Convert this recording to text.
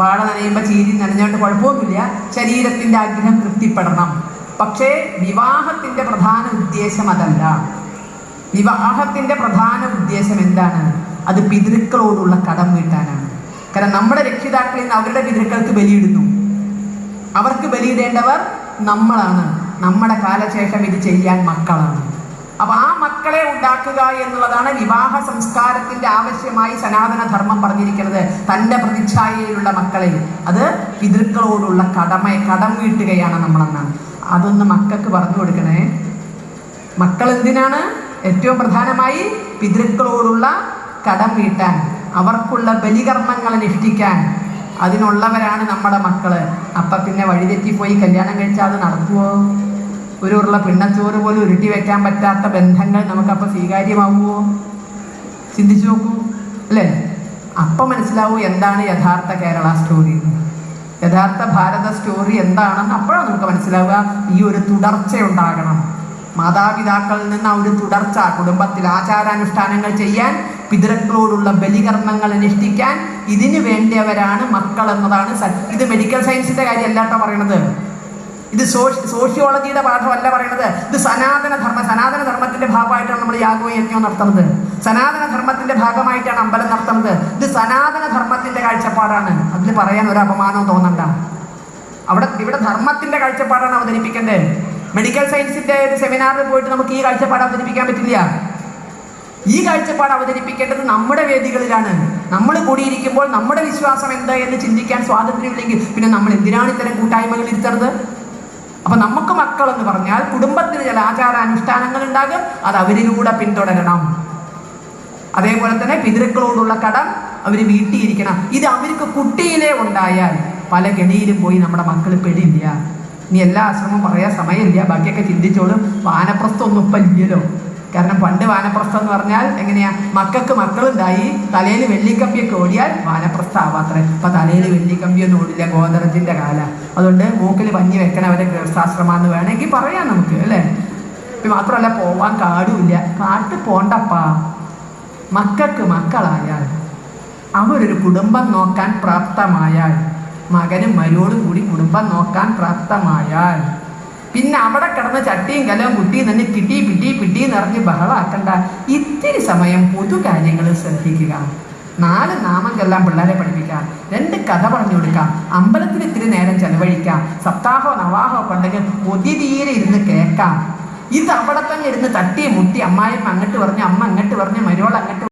വാഴ നനയുമ്പോൾ ചീരി നനഞ്ഞോണ്ട് കുഴപ്പമൊന്നുമില്ല. ശരീരത്തിന്റെ ആഗ്രഹം തൃപ്തിപ്പെടണം. പക്ഷേ വിവാഹത്തിന്റെ പ്രധാന ഉദ്ദേശം അതല്ല. വിവാഹത്തിന്റെ പ്രധാന ഉദ്ദേശം എന്താണ്? അത് പിതൃക്കളോടുള്ള കടം വീട്ടാനാണ്. കാരണം നമ്മുടെ രക്ഷിതാക്കളിൽ നിന്ന് അവരുടെ പിതൃക്കൾക്ക് ബലിയിടുന്നു. അവർക്ക് ബലിയിടേണ്ടവർ നമ്മളാണ്. നമ്മുടെ കാലശേഷം ഇത് ചെയ്യാൻ മക്കളാണ്. അപ്പൊ ആ മക്കളെ ഉണ്ടാക്കുക എന്നുള്ളതാണ് വിവാഹ സംസ്കാരത്തിന്റെ ആവശ്യമായി സനാതന ധർമ്മം പറഞ്ഞിരിക്കുന്നത്. തന്റെ പ്രതിച്ഛായയിലുള്ള മക്കളെ. അത് പിതൃക്കളോടുള്ള കടമ കടം വീട്ടുകയാണ് നമ്മളെന്നാണ്. അതൊന്ന് മക്കൾക്ക് പറഞ്ഞു കൊടുക്കണേ. മക്കൾ എന്തിനാണ്? ഏറ്റവും പ്രധാനമായി പിതൃക്കളോടുള്ള കടം വീട്ടാൻ അവർക്കുള്ള ബലികർമ്മങ്ങൾ അനുഷ്ഠിക്കാൻ അതിനുള്ളവരാണ് നമ്മുടെ മക്കൾ. അപ്പൊ പിന്നെ വഴിതെറ്റിപ്പോയി കല്യാണം കഴിച്ചാൽ അത് നടക്കുവോ? ഒരു ഉരുള പിണ്ണച്ചോറ് പോലും ഉരുട്ടി വയ്ക്കാൻ പറ്റാത്ത ബന്ധങ്ങൾ നമുക്കപ്പോൾ സ്വീകാര്യമാവുമോ? ചിന്തിച്ചു നോക്കൂ അല്ലേ? അപ്പം മനസ്സിലാവൂ എന്താണ് യഥാർത്ഥ കേരള സ്റ്റോറി യഥാർത്ഥ ഭാരത സ്റ്റോറി എന്താണെന്ന് അപ്പോഴാണ് നമുക്ക് മനസ്സിലാവുക ഈ ഒരു തുടർച്ച ഉണ്ടാകണം മാതാപിതാക്കളിൽ നിന്ന് ആ ഒരു തുടർച്ച കുടുംബത്തിൽ ആചാരാനുഷ്ഠാനങ്ങൾ ചെയ്യാൻ പിതൃക്കളോടുള്ള ബലികർമ്മങ്ങൾ അനുഷ്ഠിക്കാൻ ഇതിനു വേണ്ടിയവരാണ് മക്കൾ എന്നതാണ് ഇത് മെഡിക്കൽ സയൻസിന്റെ കാര്യം അല്ലാട്ടോ പറയണത്. ഇത് സോഷ്യോളജിയുടെ പാഠമല്ല പറയുന്നത്. ഇത് സനാതന ധർമ്മ സനാതന ധർമ്മത്തിന്റെ ഭാഗമായിട്ടാണ് നമ്മൾ യാഗവും യജ്ഞവും നടത്തുന്നത്. സനാതന ധർമ്മത്തിന്റെ ഭാഗമായിട്ടാണ് അമ്പലം നടത്തുന്നത്. ഇത് സനാതന ധർമ്മത്തിന്റെ കാഴ്ചപ്പാടാണ്. അതിൽ പറയാൻ ഒരു അപമാനവും തോന്നണ്ട. അവിടെ ഇവിടെ ധർമ്മത്തിന്റെ കാഴ്ചപ്പാടാണ് അവതരിപ്പിക്കേണ്ടത്. മെഡിക്കൽ സയൻസിന്റെ ഒരു സെമിനാറിൽ പോയിട്ട് നമുക്ക് ഈ കാഴ്ചപ്പാട് അവതരിപ്പിക്കാൻ പറ്റില്ല. ഈ കാഴ്ചപ്പാട് അവതരിപ്പിക്കേണ്ടത് നമ്മുടെ വേദികളിലാണ്. നമ്മൾ കൂടിയിരിക്കുമ്പോൾ നമ്മുടെ വിശ്വാസം എന്താ എന്ന് ചിന്തിക്കാൻ സ്വാതന്ത്ര്യമില്ലെങ്കിൽ പിന്നെ നമ്മൾ എന്തിനാണ് ഇത്തരം കൂട്ടായ്മകൾ ഇരുത്തുന്നത് അപ്പൊ നമുക്ക് മക്കൾ എന്ന് പറഞ്ഞാൽ കുടുംബത്തിന് ചില ആചാരാനുഷ്ഠാനങ്ങൾ ഉണ്ടാകും അത് അവരിലൂടെ പിന്തുടരണം. അതേപോലെ തന്നെ പിതൃക്കളോടുള്ള കടം അവർ വീട്ടിയിരിക്കണം. ഇത് അവർക്ക് കുട്ടിയിലേ ഉണ്ടായാൽ പല ഗണിയിലും പോയി നമ്മുടെ മക്കൾ പെടില്ല ഇനി എല്ലാ ആശ്രമവും പറയാൻ സമയമില്ല. ബാക്കിയൊക്കെ ചിന്തിച്ചോളും. വാനപ്രസ്ഥമൊന്നും ഇപ്പം ഇല്ലല്ലോ. കാരണം പണ്ട് വാനപ്രസ്ഥം എന്ന് പറഞ്ഞാൽ എങ്ങനെയാ? മക്കൾക്ക് മക്കളുണ്ടായി തലയിൽ വെള്ളിക്കമ്പിയൊക്കെ ഓടിയാൽ വാനപ്രസ്ഥ ആവാത്രേ അപ്പൊ തലയിൽ വെള്ളിക്കമ്പിയൊന്നും ഓടില്ല ഗോദരത്തിന്റെ കാല. അതുകൊണ്ട് മൂക്കിൽ പഞ്ഞി വെക്കണ അവരെ ഗൃഹസ്ഥാശ്രമാന്ന് വേണമെങ്കിൽ പറയാം നമുക്ക് അല്ലേ? മാത്രമല്ല പോവാൻ കാടുമില്ല. കാട്ട് പോണ്ടപ്പാ. മക്കൾക്ക് മക്കളായാൽ അവരൊരു കുടുംബം നോക്കാൻ പ്രാപ്തമായാൽ മകനും മരോടും കൂടി കുടുംബം നോക്കാൻ പ്രാപ്തമായാൽ പിന്നെ അവിടെ കിടന്ന ചട്ടിയും കലവും കുട്ടിയും തന്നെ കിട്ടി പിട്ടി പിട്ടി നിറഞ്ഞ് ബഹളാക്കണ്ട. ഇത്തിരി സമയം പൊതു കാര്യങ്ങൾ ശ്രദ്ധിക്കുക. നാല് നാമം ചൊല്ലാൻ പിള്ളേരെ പഠിപ്പിക്കാം രണ്ട് കഥ പറഞ്ഞു കൊടുക്കാം അമ്പലത്തിൽ ഇത്തിരി നേരം ചെലവഴിക്കാം സപ്താഹോ നവാഹോ ഒക്കെ ഉണ്ടെങ്കിൽ തീരെ ഇരുന്ന് കേൾക്കാം. ഇത് അവിടെ തന്നെ ഇരുന്ന് തട്ടി മുട്ടി അമ്മായിമ്മ അങ്ങോട്ട് പറഞ്ഞു അമ്മ അങ്ങോട്ട് പറഞ്ഞു മരുവൾ അങ്ങോട്ട്